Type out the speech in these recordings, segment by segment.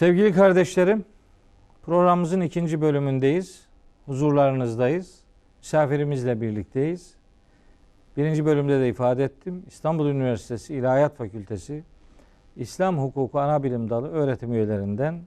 Sevgili kardeşlerim, programımızın ikinci bölümündeyiz. Huzurlarınızdayız. Misafirimizle birlikteyiz. Birinci bölümde de ifade ettim. İstanbul Üniversitesi İlahiyat Fakültesi İslam Hukuku Anabilim Dalı öğretim üyelerinden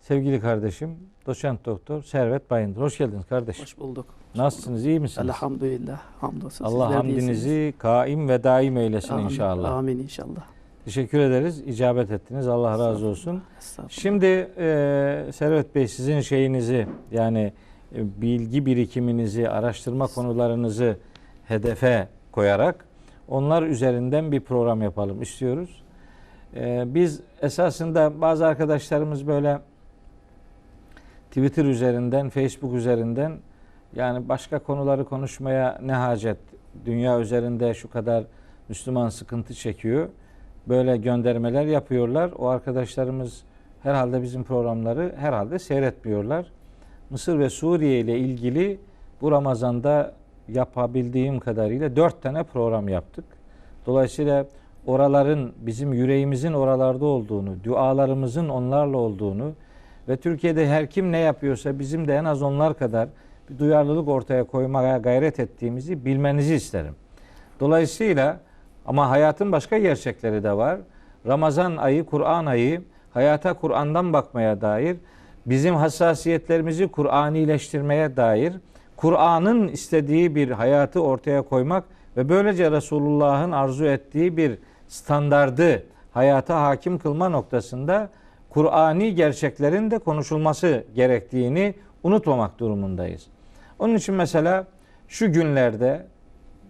sevgili kardeşim doçent doktor Servet Bayındır. Hoş geldiniz kardeşim. Hoş bulduk. Nasılsınız? iyi misiniz? Elhamdülillah. Hamdolsun. Allah Sizler hamdinizi kaim ve daim eylesin Amin. inşallah. Amin inşallah. Teşekkür ederiz. İcabet ettiniz. Allah razı olsun. Şimdi e, Servet Bey sizin şeyinizi yani e, bilgi birikiminizi, araştırma konularınızı hedefe koyarak onlar üzerinden bir program yapalım istiyoruz. E, biz esasında bazı arkadaşlarımız böyle Twitter üzerinden, Facebook üzerinden yani başka konuları konuşmaya ne hacet? Dünya üzerinde şu kadar Müslüman sıkıntı çekiyor. Böyle göndermeler yapıyorlar. O arkadaşlarımız herhalde bizim programları herhalde seyretmiyorlar. Mısır ve Suriye ile ilgili bu Ramazan'da yapabildiğim kadarıyla dört tane program yaptık. Dolayısıyla oraların bizim yüreğimizin oralarda olduğunu, dualarımızın onlarla olduğunu ve Türkiye'de her kim ne yapıyorsa bizim de en az onlar kadar bir duyarlılık ortaya koymaya gayret ettiğimizi bilmenizi isterim. Dolayısıyla ama hayatın başka gerçekleri de var. Ramazan ayı, Kur'an ayı hayata Kur'an'dan bakmaya dair, bizim hassasiyetlerimizi Kur'anileştirmeye dair, Kur'an'ın istediği bir hayatı ortaya koymak ve böylece Resulullah'ın arzu ettiği bir standardı hayata hakim kılma noktasında Kur'ani gerçeklerin de konuşulması gerektiğini unutmamak durumundayız. Onun için mesela şu günlerde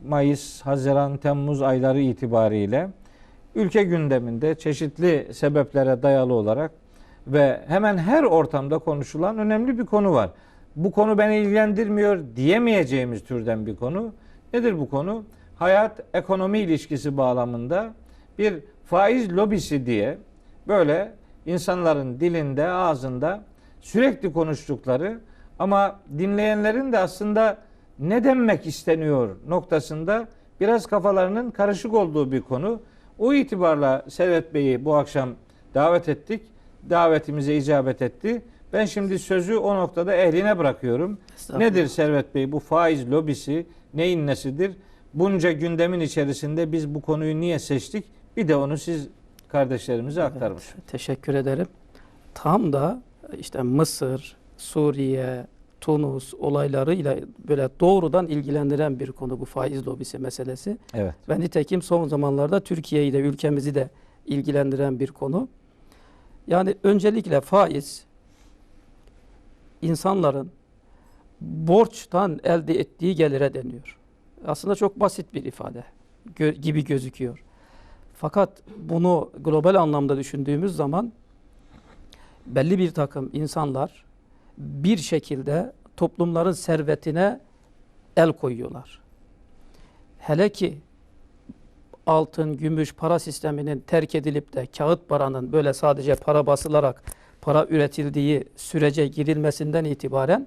Mayıs, Haziran, Temmuz ayları itibariyle ülke gündeminde çeşitli sebeplere dayalı olarak ve hemen her ortamda konuşulan önemli bir konu var. Bu konu beni ilgilendirmiyor diyemeyeceğimiz türden bir konu. Nedir bu konu? Hayat ekonomi ilişkisi bağlamında bir faiz lobisi diye böyle insanların dilinde, ağzında sürekli konuştukları ama dinleyenlerin de aslında ne demek isteniyor noktasında biraz kafalarının karışık olduğu bir konu. O itibarla Servet Bey'i bu akşam davet ettik. Davetimize icabet etti. Ben şimdi sözü o noktada ehline bırakıyorum. Nedir Servet Bey bu faiz lobisi neyin nesidir? Bunca gündemin içerisinde biz bu konuyu niye seçtik? Bir de onu siz kardeşlerimize aktarmış. Teşekkür ederim. Tam da işte Mısır, Suriye, Tunus olaylarıyla böyle doğrudan ilgilendiren bir konu bu faiz lobisi meselesi. Evet. Ve nitekim son zamanlarda Türkiye'yi de ülkemizi de ilgilendiren bir konu. Yani öncelikle faiz insanların borçtan elde ettiği gelire deniyor. Aslında çok basit bir ifade gö- gibi gözüküyor. Fakat bunu global anlamda düşündüğümüz zaman belli bir takım insanlar bir şekilde toplumların servetine el koyuyorlar. Hele ki altın, gümüş, para sisteminin terk edilip de kağıt paranın böyle sadece para basılarak para üretildiği sürece girilmesinden itibaren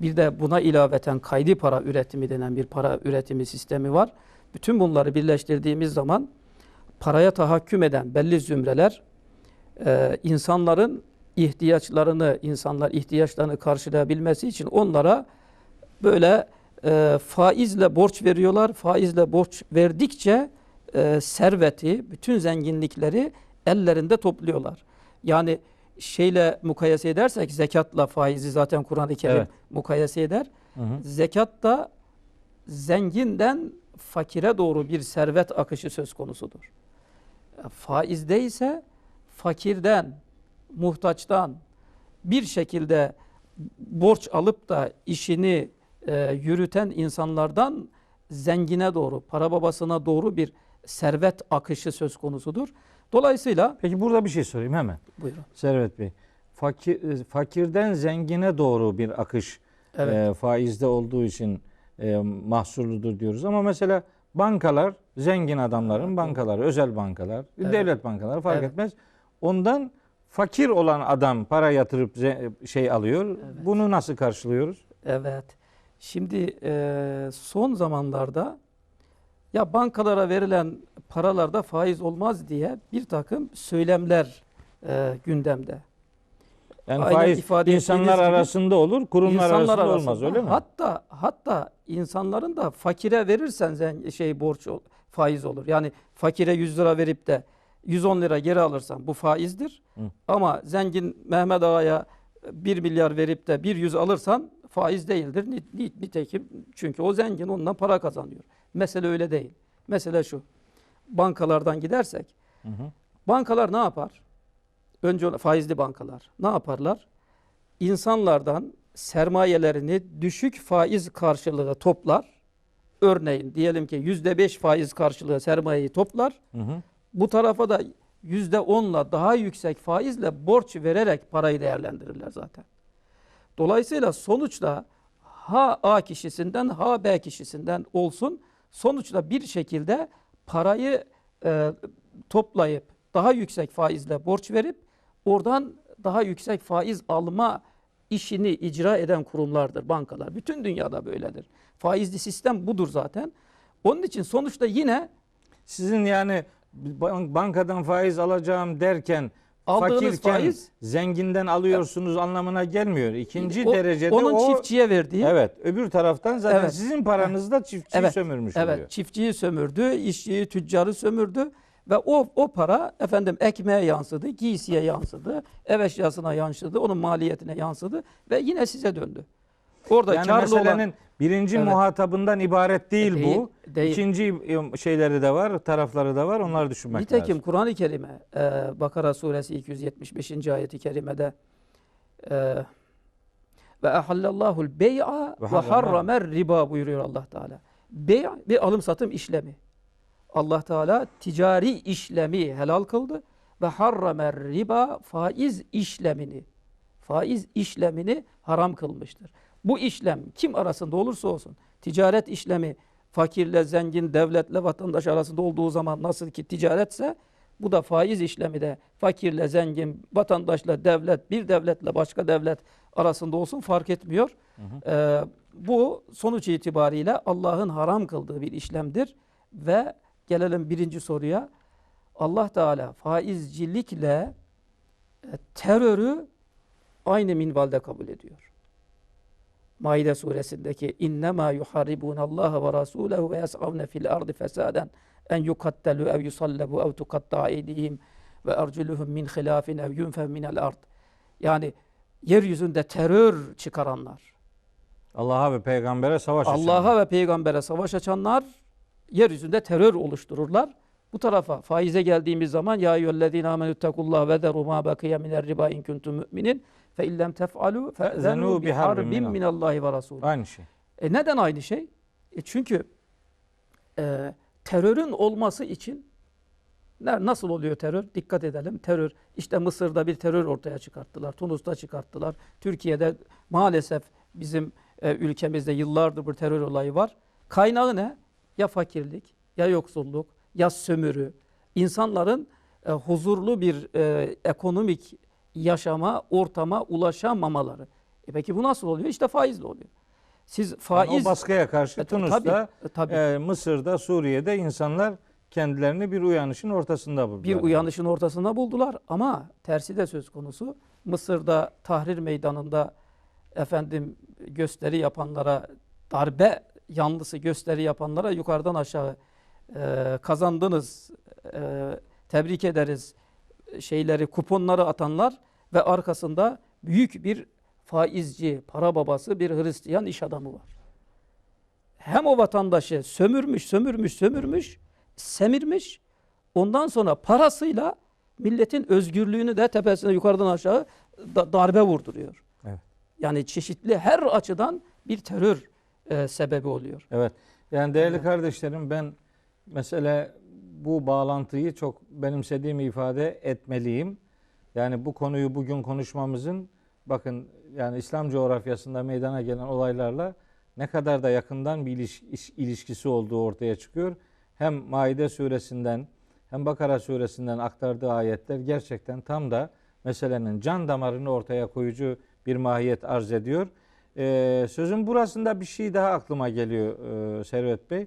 bir de buna ilaveten kaydi para üretimi denen bir para üretimi sistemi var. Bütün bunları birleştirdiğimiz zaman paraya tahakküm eden belli zümreler e, insanların ihtiyaçlarını, insanlar ihtiyaçlarını karşılayabilmesi için onlara böyle e, faizle borç veriyorlar. Faizle borç verdikçe e, serveti, bütün zenginlikleri ellerinde topluyorlar. Yani şeyle mukayese edersek zekatla faizi zaten Kur'an-ı Kerim Evet. mukayese eder. Hı hı. Zekat da zenginden fakire doğru bir servet akışı söz konusudur. E, Faizde ise fakirden, muhtaçtan bir şekilde borç alıp da işini e, yürüten insanlardan zengine doğru, para babasına doğru bir servet akışı söz konusudur. Dolayısıyla Peki burada bir şey sorayım hemen. buyurun. Servet Bey. Fakir, e, fakirden zengine doğru bir akış Evet. e, faizde olduğu için e, mahsurludur diyoruz. Ama mesela bankalar zengin adamların bankaları, özel bankalar, Evet. devlet bankaları fark Evet. etmez. Ondan fakir olan adam para yatırıp şey alıyor. Evet. Bunu nasıl karşılıyoruz? Evet. Şimdi e, son zamanlarda ya bankalara verilen paralarda faiz olmaz diye bir takım söylemler e, gündemde. Yani Aynen faiz ifade insanlar gibi arasında olur, kurumlar arasında, arasında. olmaz öyle mi? Hatta hatta insanların da fakire verirsen zen- şey borç ol- faiz olur. Yani fakire 100 lira verip de 110 lira geri alırsan bu faizdir. Hı. Ama zengin Mehmet Ağa'ya 1 milyar verip de bir yüz alırsan faiz değildir. Ni- ni- Nitekim çünkü o zengin ondan para kazanıyor. Mesele öyle değil. Mesele şu. Bankalardan gidersek Hı hı. bankalar ne yapar? Önce faizli bankalar ne yaparlar? İnsanlardan sermayelerini düşük faiz karşılığı toplar. Örneğin diyelim ki yüzde beş faiz karşılığı sermayeyi toplar. Hı hı. Bu tarafa da yüzde onla daha yüksek faizle borç vererek parayı değerlendirirler zaten. Dolayısıyla sonuçta ha A kişisinden ha B kişisinden olsun sonuçta bir şekilde parayı e, toplayıp daha yüksek faizle borç verip oradan daha yüksek faiz alma işini icra eden kurumlardır bankalar. Bütün dünyada böyledir. Faizli sistem budur zaten. Onun için sonuçta yine Sizin yani bankadan faiz alacağım derken Aldığınız fakirken faiz- zenginden alıyorsunuz anlamına gelmiyor. İkinci o- derecede onun o çiftçiye verdiği evet öbür taraftan zaten Evet. sizin paranız da çiftçiyi Evet, sömürmüş Evet, oluyor. çiftçiyi sömürdü, işçiyi, tüccarı sömürdü ve o o para efendim ekmeğe yansıdı, giysiye yansıdı, ev eşyasına yansıdı, onun maliyetine yansıdı ve yine size döndü. Orada Yani karlı olan meselenin birinci Evet. muhatabından ibaret değil, Değil, bu. değil. İkinci e, şeyleri de var, tarafları da var. Onları düşünmek Nitekim lazım. Kur'an-ı Kerim'e e, Bakara suresi 275. ayeti kerimede e, ve ahallallahul bey'a Ve harramer riba buyuruyor Allah Teala. Bey bir alım satım işlemi. Allah Teala ticari işlemi helal kıldı ve harramer riba faiz işlemini faiz işlemini haram kılmıştır. Bu işlem kim arasında olursa olsun ticaret işlemi fakirle zengin, devletle vatandaş arasında olduğu zaman nasıl ki ticaretse bu da faiz işlemi de fakirle zengin, vatandaşla devlet, bir devletle başka devlet arasında olsun fark etmiyor. Ee, bu sonuç itibariyle Allah'ın haram kıldığı bir işlemdir ve gelelim birinci soruya. Allah Teala faizcilikle e, terörü aynı minvalde kabul ediyor. Maide suresindeki innema yuharribunallaha ve rasulehu ve yes'avne fil ardı fesaden en yukattelu ev yusallabu ev tukatta eydihim ve arculuhum min khilafin ev yunfev minel ard. Yani yeryüzünde terör çıkaranlar, Allah'a ve peygambere savaş açanlar. Allah'a ve peygambere savaş açanlar yeryüzünde terör oluştururlar. Bu tarafa faize geldiğimiz zaman ya eyyühellezine amenüttekullaha ve zeru ma bakiye miner riba in kuntum müminin fe illem tef'alu fe'zenu bi harbin minallahi ve rasul. Aynı şey. E neden aynı şey? E çünkü e, terörün olması için nasıl oluyor terör? Dikkat edelim. Terör işte Mısır'da bir terör ortaya çıkarttılar. Tunus'ta çıkarttılar. Türkiye'de maalesef bizim e, ülkemizde yıllardır bir terör olayı var. Kaynağı ne? Ya fakirlik, ya yoksulluk, ya sömürü. İnsanların e, huzurlu bir e, ekonomik yaşama, ortama ulaşamamaları. E peki bu nasıl oluyor? İşte faizle oluyor. Siz Yani faiz o baskıya karşı E, Tunus'ta, tabii, e, tabii. e, Mısır'da, Suriye'de insanlar kendilerini bir uyanışın ortasında buldular. bir uyanışın ortasında buldular ama tersi de söz konusu. Mısır'da Tahrir Meydanı'nda efendim gösteri yapanlara darbe yanlısı gösteri yapanlara yukarıdan aşağı e, kazandınız e, tebrik ederiz şeyleri kuponları atanlar ve arkasında büyük bir faizci para babası bir Hristiyan iş adamı var. hem o vatandaşı sömürmüş, sömürmüş, sömürmüş, semirmiş. Ondan sonra parasıyla milletin özgürlüğünü de tepesine yukarıdan aşağı da- darbe vurduruyor. Evet. Yani çeşitli her açıdan bir terör e, sebebi oluyor. Evet. Yani değerli kardeşlerim ben mesele bu bağlantıyı çok benimsediğimi ifade etmeliyim. Yani bu konuyu bugün konuşmamızın bakın yani İslam coğrafyasında meydana gelen olaylarla ne kadar da yakından bir iliş- iş- ilişkisi olduğu ortaya çıkıyor. Hem Maide suresinden hem Bakara suresinden aktardığı ayetler gerçekten tam da meselenin can damarını ortaya koyucu bir mahiyet arz ediyor. Ee, sözün burasında bir şey daha aklıma geliyor e, Servet Bey.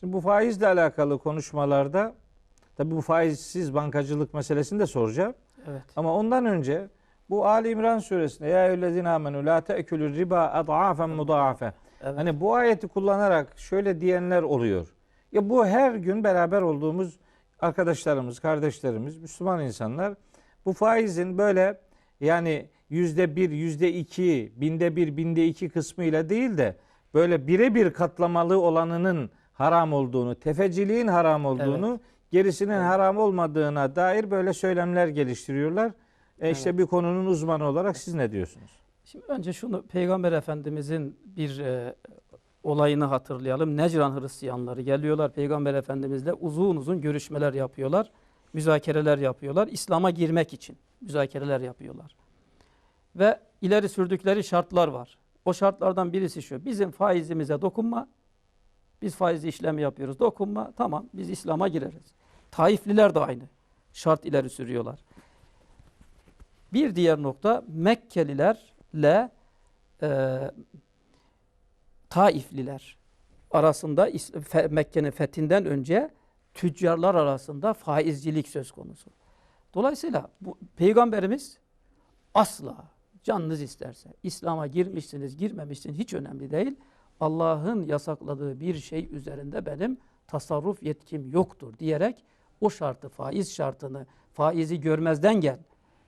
Şimdi bu faizle alakalı konuşmalarda tabii bu faizsiz bankacılık meselesini de soracağım. Evet. Ama ondan önce bu Ali İmran suresinde ya eyyühellezine amenu la te'kulur riba ad'afen mudaafe. Evet. Hani bu ayeti kullanarak şöyle diyenler oluyor. Ya bu her gün beraber olduğumuz arkadaşlarımız, kardeşlerimiz, Müslüman insanlar bu faizin böyle yani yüzde bir, yüzde iki, binde bir, binde iki kısmıyla değil de böyle birebir katlamalı olanının haram olduğunu, tefeciliğin haram olduğunu, gerisinin haram olmadığına dair böyle söylemler geliştiriyorlar. E işte bir konunun uzmanı olarak siz ne diyorsunuz? Şimdi önce şunu Peygamber Efendimizin bir e, olayını hatırlayalım. Necran Hristiyanları geliyorlar Peygamber Efendimizle uzun uzun görüşmeler yapıyorlar. Müzakereler yapıyorlar. İslam'a girmek için müzakereler yapıyorlar. Ve ileri sürdükleri şartlar var. O şartlardan birisi şu. Bizim faizimize dokunma. Biz faizli işlem yapıyoruz. Dokunma. Tamam biz İslam'a gireriz. Taifliler de aynı. Şart ileri sürüyorlar. Bir diğer nokta Mekkelilerle e, Taifliler arasında Mekke'nin fethinden önce tüccarlar arasında faizcilik söz konusu. Dolayısıyla bu peygamberimiz asla canınız isterse İslam'a girmişsiniz, girmemişsiniz hiç önemli değil. Allah'ın yasakladığı bir şey üzerinde benim tasarruf yetkim yoktur diyerek o şartı, faiz şartını, faizi görmezden gel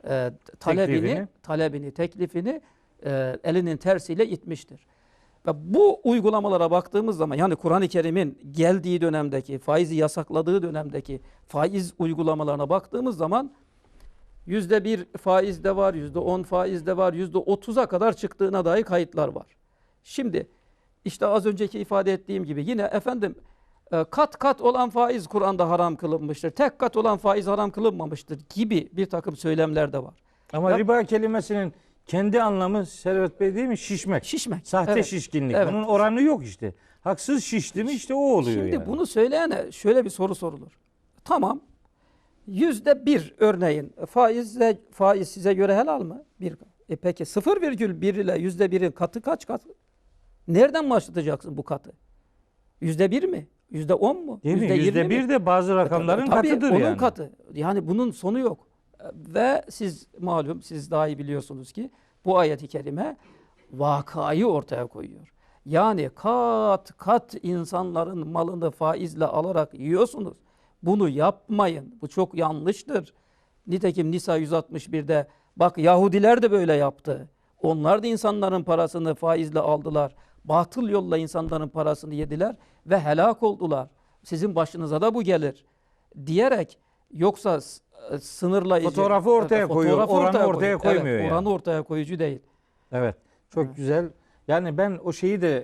e, talebini, Teklifini. talebini, teklifini e, elinin tersiyle itmiştir. Ve bu uygulamalara baktığımız zaman yani Kur'an-ı Kerim'in geldiği dönemdeki, faizi yasakladığı dönemdeki faiz uygulamalarına baktığımız zaman yüzde bir faiz de var, yüzde on faiz de var, yüzde otuza kadar çıktığına dair kayıtlar var. Şimdi işte az önceki ifade ettiğim gibi yine efendim e, kat kat olan faiz Kur'an'da haram kılınmıştır. Tek kat olan faiz haram kılınmamıştır gibi bir takım söylemler de var. Ama Ya- riba kelimesinin kendi anlamı Servet Bey değil mi? Şişmek. Şişmek. Sahte Evet. şişkinlik. Evet. Bunun oranı yok işte. Haksız şişti mi işte o oluyor Şimdi yani. bunu söyleyene şöyle bir soru sorulur. Tamam. Yüzde bir örneğin faiz, faiz size göre helal mı? Bir. E peki 0,1 ile yüzde birin katı kaç kat? Nereden başlatacaksın bu katı? Yüzde bir mi? Yüzde on mu? Değil mi? Yüzde Yüzde yirmi mi? bir de bazı rakamların Tabii, katıdır onun yani. katı. Yani bunun sonu yok. Ve siz malum siz daha iyi biliyorsunuz ki bu ayet-i kerime vakayı ortaya koyuyor. Yani kat kat insanların malını faizle alarak yiyorsunuz. Bunu yapmayın. Bu çok yanlıştır. Nitekim Nisa 161'de bak Yahudiler de böyle yaptı. Onlar da insanların parasını faizle aldılar. Batıl yolla insanların parasını yediler ve helak oldular. Sizin başınıza da bu gelir diyerek yoksa e, sınırlayıcı Fotoğrafı ortaya koyuyor, oranı ortaya koyuyor. koymuyor Evet, yani. oranı ortaya koyucu değil. Evet. Çok güzel. Yani ben o şeyi de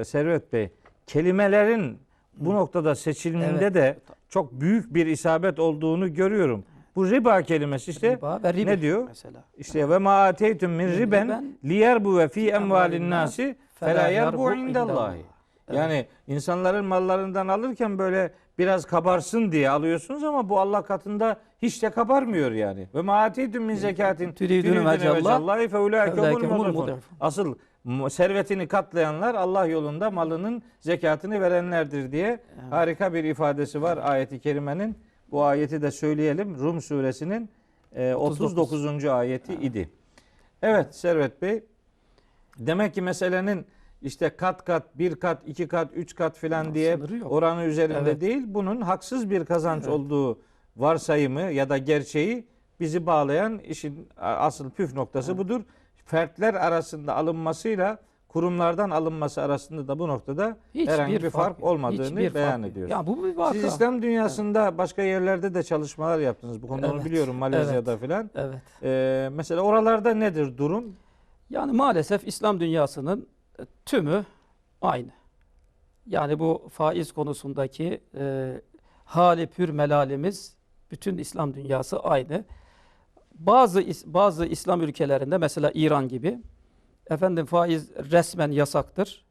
e, Servet Bey kelimelerin bu noktada seçilminde Evet. de çok büyük bir isabet olduğunu görüyorum. Bu riba kelimesi işte Riba ve riba ne diyor? mesela. İşte ve ma ateytum min riben riben liyerbu ve fi emvalin nasi yerbu yerbu indallah. indallahi. Yani insanların mallarından alırken böyle biraz kabarsın diye alıyorsunuz ama bu Allah katında hiç de kabarmıyor yani. Ve ma ateytum min zekatin vecellah, vecallahi fe ulaike feulaike humul humul mudafun. mudafun. Asıl servetini katlayanlar Allah yolunda malının zekatını verenlerdir diye harika bir ifadesi var ayeti kerimenin. Bu ayeti de söyleyelim. Rum suresinin e, 39. ayeti idi. Evet Servet Bey. Demek ki meselenin işte kat kat, bir kat, iki kat, üç kat filan diye oranı üzerinde Evet. değil. Bunun haksız bir kazanç olduğu varsayımı ya da gerçeği bizi bağlayan işin asıl püf noktası budur. Fertler arasında alınmasıyla kurumlardan alınması arasında da bu noktada Hiçbir herhangi bir fark, fark olmadığını Hiçbir beyan fark yok. ediyor. Ya bu bir vaka. Siz İslam dünyasında başka yerlerde de çalışmalar yaptınız. Bu konuda onu Evet, biliyorum Malezya'da filan. Evet. Ee, mesela oralarda nedir durum? Yani maalesef İslam dünyasının e, tümü aynı. Yani bu faiz konusundaki e, hali pür melalimiz bütün İslam dünyası aynı. Bazı bazı İslam ülkelerinde mesela İran gibi efendim faiz resmen yasaktır.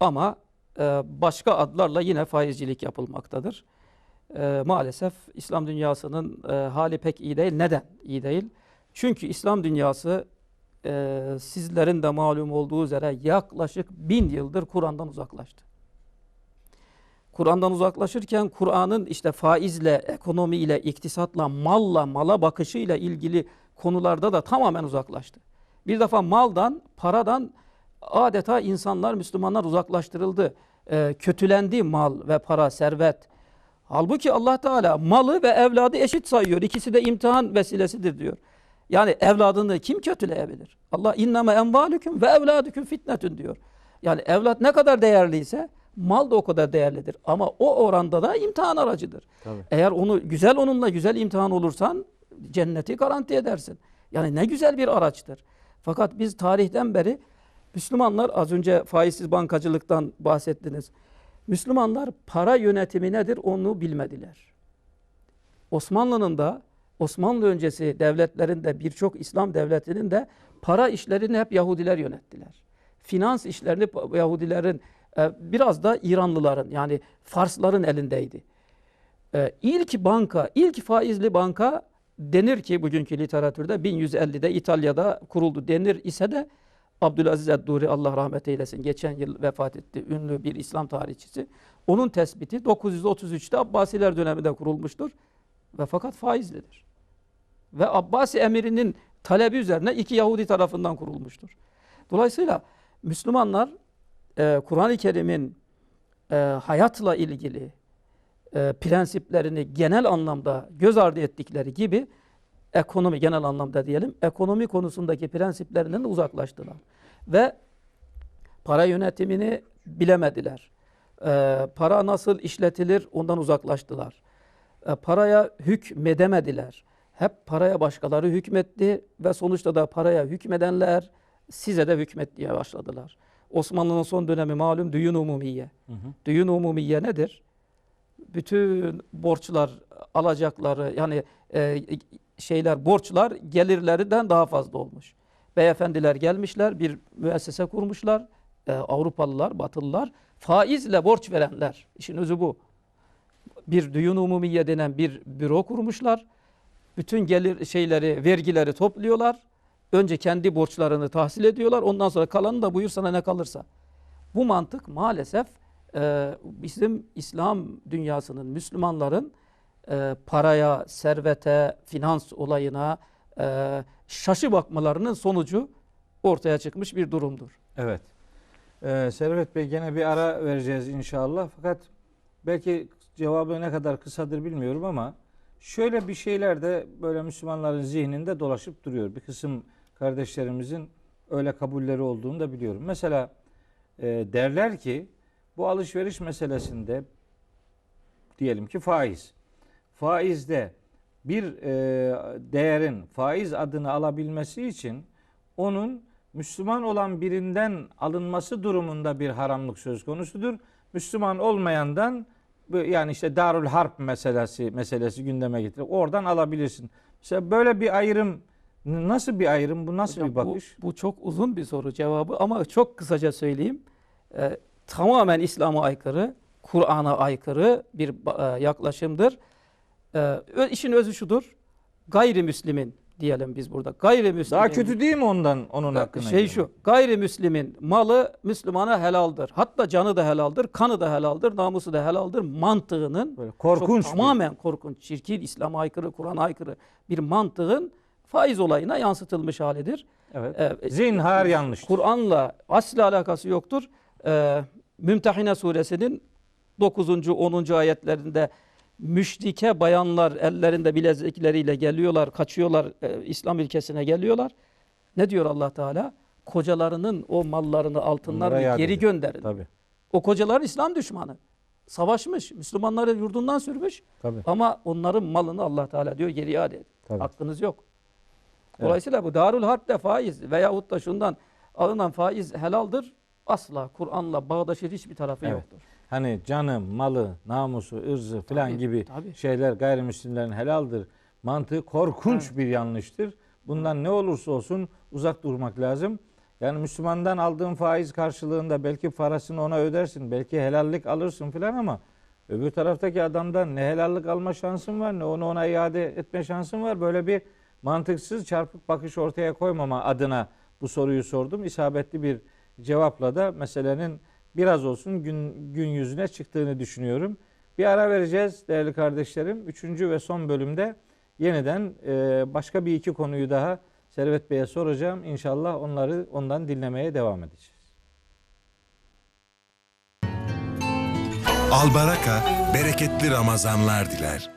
Ama e, başka adlarla yine faizcilik yapılmaktadır. E, maalesef İslam dünyasının e, hali pek iyi değil. Neden iyi değil? Çünkü İslam dünyası e, sizlerin de malum olduğu üzere yaklaşık bin yıldır Kur'an'dan uzaklaştı. Kur'an'dan uzaklaşırken Kur'an'ın işte faizle, ekonomiyle, iktisatla, malla, mala bakışıyla ilgili konularda da tamamen uzaklaştı. Bir defa maldan, paradan adeta insanlar, Müslümanlar uzaklaştırıldı. Ee, kötülendi mal ve para, servet. Halbuki Allah Teala malı ve evladı eşit sayıyor. İkisi de imtihan vesilesidir diyor. Yani evladını kim kötüleyebilir? Allah inneme envalüküm ve evladüküm fitnetün diyor. Yani evlat ne kadar değerliyse mal da o kadar değerlidir. Ama o oranda da imtihan aracıdır. Tabii. Eğer onu güzel onunla güzel imtihan olursan cenneti garanti edersin. Yani ne güzel bir araçtır. Fakat biz tarihten beri Müslümanlar az önce faizsiz bankacılıktan bahsettiniz. Müslümanlar para yönetimi nedir onu bilmediler. Osmanlı'nın da Osmanlı öncesi devletlerin de birçok İslam devletinin de para işlerini hep Yahudiler yönettiler. Finans işlerini Yahudilerin e, biraz da İranlıların yani Farsların elindeydi. E, İlk banka, ilk faizli banka denir ki bugünkü literatürde 1150'de İtalya'da kuruldu denir ise de Abdülaziz Edduri Allah rahmet eylesin geçen yıl vefat etti ünlü bir İslam tarihçisi. Onun tespiti 933'te Abbasiler döneminde kurulmuştur ve fakat faizlidir. Ve Abbasi emirinin talebi üzerine iki Yahudi tarafından kurulmuştur. Dolayısıyla Müslümanlar e, Kur'an-ı Kerim'in e, hayatla ilgili e, prensiplerini genel anlamda göz ardı ettikleri gibi ekonomi genel anlamda diyelim ekonomi konusundaki prensiplerinden uzaklaştılar. Ve para yönetimini bilemediler. E, para nasıl işletilir ondan uzaklaştılar. E, paraya hükmedemediler. Hep paraya başkaları hükmetti ve sonuçta da paraya hükmedenler size de hükmetmeye başladılar. Osmanlı'nın son dönemi malum düğün umumiye. Düğün umumiye nedir? Bütün borçlar, alacakları yani e, şeyler, borçlar gelirlerinden daha fazla olmuş. Beyefendiler gelmişler, bir müessese kurmuşlar. E, Avrupalılar, Batılılar, faizle borç verenler. İşin özü bu. Bir düğün umumiye denen bir büro kurmuşlar. Bütün gelir şeyleri, vergileri topluyorlar. Önce kendi borçlarını tahsil ediyorlar. Ondan sonra kalanı da buyur sana ne kalırsa. Bu mantık maalesef e, bizim İslam dünyasının, Müslümanların e, paraya, servete, finans olayına e, şaşı bakmalarının sonucu ortaya çıkmış bir durumdur. Evet. Ee, Servet Bey gene bir ara vereceğiz inşallah. Fakat belki cevabı ne kadar kısadır bilmiyorum ama şöyle bir şeyler de böyle Müslümanların zihninde dolaşıp duruyor. Bir kısım kardeşlerimizin öyle kabulleri olduğunu da biliyorum. Mesela e, derler ki bu alışveriş meselesinde diyelim ki faiz. Faizde bir e, değerin faiz adını alabilmesi için onun Müslüman olan birinden alınması durumunda bir haramlık söz konusudur. Müslüman olmayandan yani işte Darül Harp meselesi meselesi gündeme getirir. Oradan alabilirsin. Mesela böyle bir ayrım nasıl bir ayrım? Bu nasıl Hocam bir bakış? Bu, bu çok uzun bir soru cevabı ama çok kısaca söyleyeyim. Ee, tamamen İslam'a aykırı, Kur'an'a aykırı bir e, yaklaşımdır. Ee, işin özü şudur. Gayrimüslimin diyelim biz burada. Gayrimüslimin. Daha kötü değil mi ondan onun hakkında? Şey şu, gayrimüslimin malı Müslümana helaldir. Hatta canı da helaldir, kanı da helaldir, namusu da helaldir. Mantığının Böyle korkunç çok bir- tamamen korkunç, çirkin, İslam'a aykırı, Kur'an'a aykırı bir mantığın faiz olayına yansıtılmış halidir. Evet. Ee, Zinhar yanlış. Kur'an'la asla alakası yoktur. Ee, Mümtehine suresinin 9. 10. ayetlerinde müşrike bayanlar ellerinde bilezikleriyle geliyorlar, kaçıyorlar, e, İslam ülkesine geliyorlar. Ne diyor Allah Teala? kocalarının o mallarını, Onlara altınlarını iade geri gönderin. Tabii. O kocalar İslam düşmanı. Savaşmış, Müslümanları yurdundan sürmüş Tabii. ama onların malını Allah Teala diyor geri iade edin. Tabii. Hakkınız yok. Dolayısıyla bu Darul Harp'te faiz veyahut da şundan alınan faiz helaldir. Asla Kur'an'la bağdaşır hiçbir tarafı Evet. yoktur. Hani canı, malı, namusu, ırzı falan Tabii, gibi tabii. şeyler gayrimüslimlerin helaldir. Mantığı korkunç bir yanlıştır. Bundan ne olursa olsun uzak durmak lazım. Yani Müslümandan aldığın faiz karşılığında belki parasını ona ödersin, belki helallik alırsın filan ama öbür taraftaki adamdan ne helallik alma şansın var ne onu ona iade etme şansın var. Böyle bir mantıksız çarpık bakış ortaya koymama adına bu soruyu sordum. İsabetli bir cevapla da meselenin biraz olsun gün, gün yüzüne çıktığını düşünüyorum. Bir ara vereceğiz değerli kardeşlerim. Üçüncü ve son bölümde yeniden e, başka bir iki konuyu daha Servet Bey'e soracağım. İnşallah onları ondan dinlemeye devam edeceğiz. Albaraka bereketli Ramazanlar diler.